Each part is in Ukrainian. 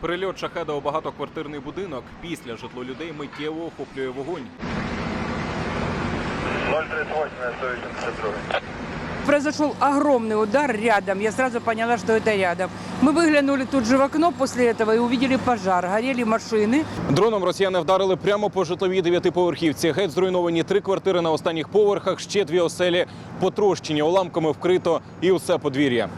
Прильот шахеда у багатоквартирний будинок. Після житло людей миттєво охоплює вогонь. 038 182. Произошел огромный удар рядом. Я сразу поняла, что это рядом. Мы выглянули тут же в окно после этого и увидели пожар. Горели машины. Дроном росіяни вдарили прямо по житловій дев'ятиповерхівці. Геть зруйновані три квартири на останніх поверхах, ще дві оселі потрощені, уламками вкрито і усе подвір'я.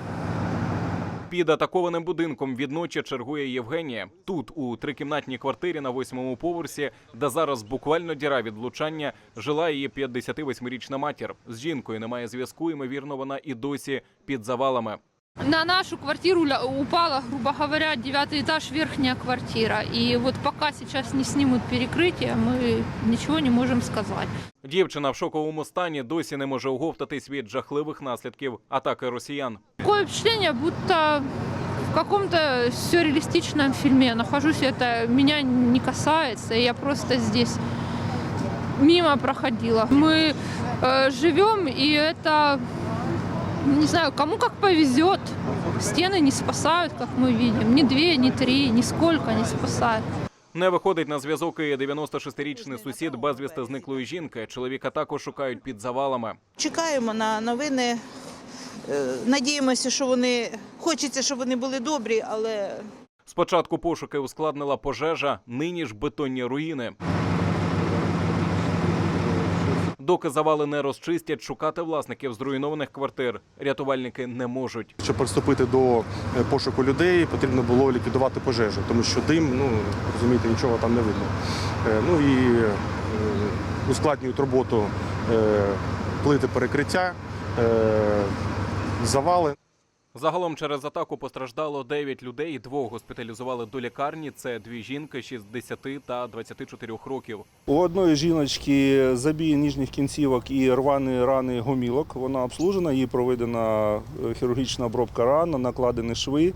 Під атакованим будинком відночі чергує Євгенія. Тут, у трикімнатній квартирі на восьмому поверсі, де зараз буквально діра від влучання, жила її 58-річна матір. З жінкою немає зв'язку. Ймовірно, вона і досі під завалами. На нашу квартиру ля- упала, грубо говоря, девятый этаж, верхняя квартира. И вот пока сейчас не снимут перекрытие, мы ничего не можем сказать. Дівчина в шоковому стані досі не може оговтатись від жахливих наслідків атаки росіян. Такое впечатление, будто в каком-то сюрреалистичном фильме я нахожусь, это меня не касается, и я просто здесь мимо проходила. Мы э, живем, и это, не знаю, кому как повезет. Стены не спасают, как мы видим. Ни две, ни три, нисколько не спасают. Не виходить на зв'язок і 96-річний сусід безвісти зниклої жінки. Чоловіка також шукають під завалами. Чекаємо на новини. Е, Надіємося, що вони хочеться, щоб вони були добрі, але Спочатку пошуки ускладнила пожежа, нині ж бетонні руїни. Доки завали не розчистять, шукати власників зруйнованих квартир рятувальники не можуть. Щоб приступити до е, пошуку людей, потрібно було ліквідувати пожежу, тому що дим, ну розумієте, нічого там не видно. Е, Ну і ускладнюють роботу плити перекриття, завали. Загалом через атаку постраждало 9 людей. Двох госпіталізували до лікарні. Це дві жінки 60 та 24 років. У одної жіночки забій ніжніх кінцівок і рвані рани гомілок. Вона обслужена, їй проведена е, хірургічна обробка ран, накладені шви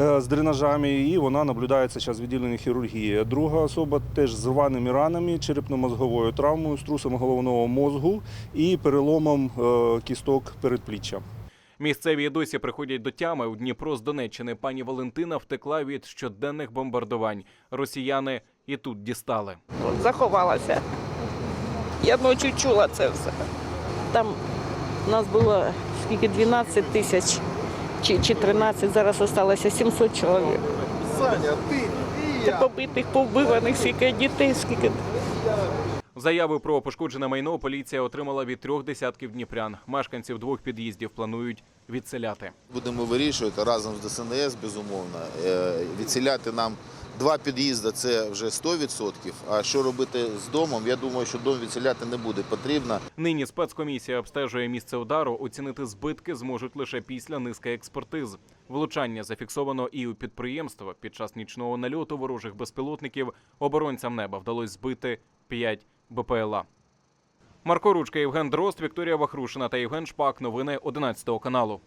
е, з дренажами, і вона наблюдається зараз в відділенні хірургії. Друга особа теж з рваними ранами, черепно-мозговою травмою, струсом головного мозгу і переломом е, кісток передпліччя. Місцеві досі приходять до тями. У Дніпро з Донеччини пані Валентина втекла від щоденних бомбардувань. Росіяни і тут дістали. заховалася. Я ночі чула це все. Там нас було скільки 12 тисяч чи, чи 13, зараз залишилося 700 чоловік. Саня Це побитих, повбиваних, скільки дітей, скільки. Заяви про пошкоджене майно поліція отримала від трьох десятків дніпрян. Мешканців двох під'їздів планують відселяти. Будемо вирішувати разом з ДСНС, безумовно. Е, Відселяти нам два під'їзди це вже 100%. А що робити з домом? Я думаю, що дом відселяти не буде потрібно. Нині спецкомісія обстежує місце удару. Оцінити збитки зможуть лише після низки експертиз. Влучання зафіксовано і у підприємства. Під час нічного нальоту ворожих безпілотників оборонцям неба вдалося збити 5 БПЛА. Марко Ручка, Євген Дрозд, Вікторія Вахрушина та Євген Шпак. Новини 11 каналу.